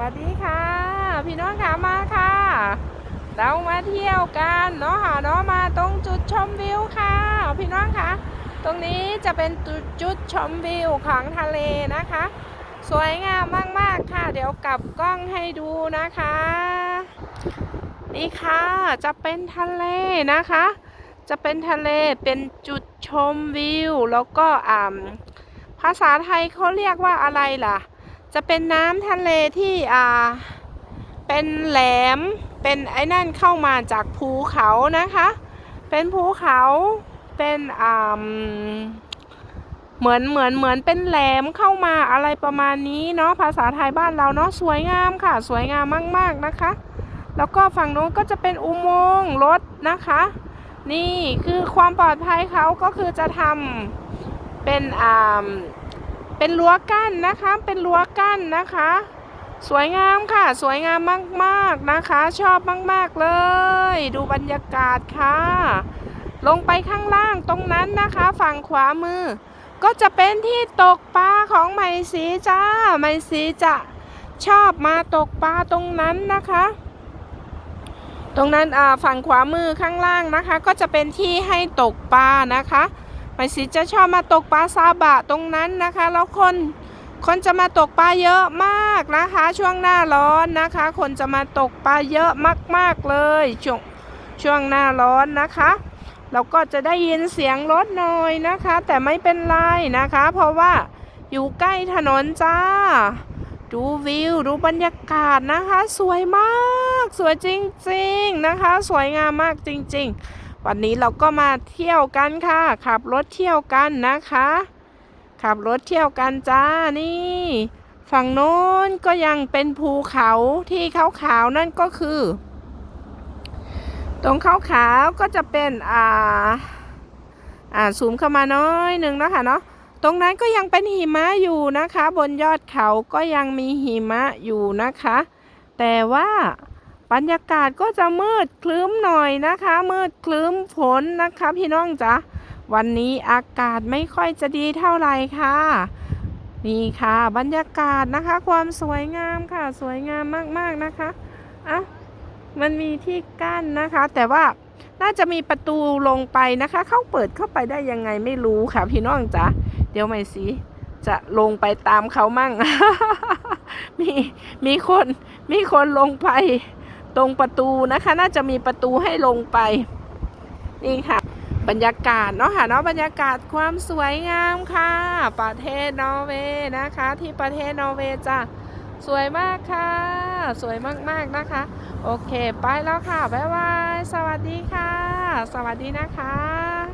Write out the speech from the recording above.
วัสดีค่ะ พี่น้องขามาค่ะ เรามาเที่ยวกันเนาะค่ะเนาะมาตรงจุดชมวิวค่ะ พี่น้องค่ะ ตรงนี้จะเป็นจุดจุดชมวิวของทะเลนะคะ สวยงามมากๆค่ะ เดี๋ยวกลับกล้องให้ดูนะคะ นี่ค่ะจะเป็นทะเลนะคะ จะเป็นทะเลเป็นจุดชมวิว แล้วก็อ่าภาษาไทยเขาเรียกว่าอะไรล่ะ จะเป็นน้ำทะเลที่อ่าเป็นแหลมเป็นไอ้นั่นเข้ามาจากภูเขานะคะ เป็นภูเขาเป็นอ่าเหมือนเหมือนเหมือนเป็นแหลมเข้ามาอะไรประมาณนี้เนาะภาษาไทยบ้านเราเนาะสวยงามค่ะ สวยงามมาก ๆนะคะ แล้วก็ฝั่งโน้นก็จะเป็นอุโมงค์รถนะคะ นี่คือความปลอดภัยเขาก็คือจะทำเป็นอ่า เป็นรั้วกั้นนะคะ เป็นรั้วกั้นนะคะ สวยงามค่ะ สวยงามมากๆนะคะ ชอบมาก ๆเลย ดูบรรยากาศค่ะ ลงไปข้างล่างตรงนั้นนะคะ ฝั่งขวามือ ก็จะเป็นที่ตกปลาของไมสีจ้า ไมสีจะชอบมาตกปลาตรงนั้นนะคะตรงนั้นฝั่งขวามือข้างล่างนะคะ ก็จะเป็นที่ให้ตกปลานะคะ ไหมสีจะชอบมาตกปลาซาบะตรงนั้นนะคะ แล้วคนคนจะมาตกปลาเยอะมากนะคะ ช่วงหน้าร้อนนะคะ คนจะมาตกปลาเยอะมากๆเลยช่วงช่วงหน้าร้อนนะคะเราก็จะได้ยินเสียงรถหน่อยนะคะ แต่ไม่เป็นไรนะคะ เพราะว่าอยู่ใกล้ถนนจ้า ดูวิวดูบรรยากาศนะคะ สวยมาก สวยจริงๆนะคะ สวยงามมากจริง ๆ วันนี้เราก็มาเที่ยวกันค่ะ ขับรถเที่ยวกันนะคะ ขับรถเที่ยวกันจ้านี่ ฝั่งโน้นก็ยังเป็นภูเขาที่ขาวๆนั่นก็คือ ตรงขาวๆก็จะเป็นอ่าอ่าซูมเข้ามาน้อยหนึ่งนะคะเนาะตรงนั้นก็ยังเป็นหิมะอยู่นะคะ บนยอดเขาก็ยังมีหิมะอยู่นะคะ แต่ว่า บรรยากาศก็จะมืดคลึ้มหน่อยนะคะ มืดคลึ้มฝนนะคะพี่น้องจ๊ะวันนี้อากาศไม่ค่อยจะดีเท่าไหร่ค่ะนี่ค่ะบรรยากาศนะคะ ความสวยงามค่ะ สวยงามมากๆนะคะอะมันมีที่กั้นนะคะ แต่ว่าน่าจะมีประตูลงไปนะคะ เข้าเปิดเข้าไปได้ยังไงไม่รู้ค่ะ พี่น้องจ๊ะเดี๋ยวไม่สิจะลงไปตามเขามั่ง มีมีคนมีคนลงไป ตรงประตูนะคะ น่าจะมีประตูให้ลงไป นี่ค่ะ บรรยากาศเนาะค่ะเนาะบรรยากาศความสวยงามค่ะ ประเทศนอร์เวย์นะคะ ที่ประเทศนอร์เวย์จ้ะสวยมากค่ะ สวยมากๆนะคะ โอเค ไปแล้วค่ะ บ๊ายบาย สวัสดีค่ะ สวัสดีนะคะ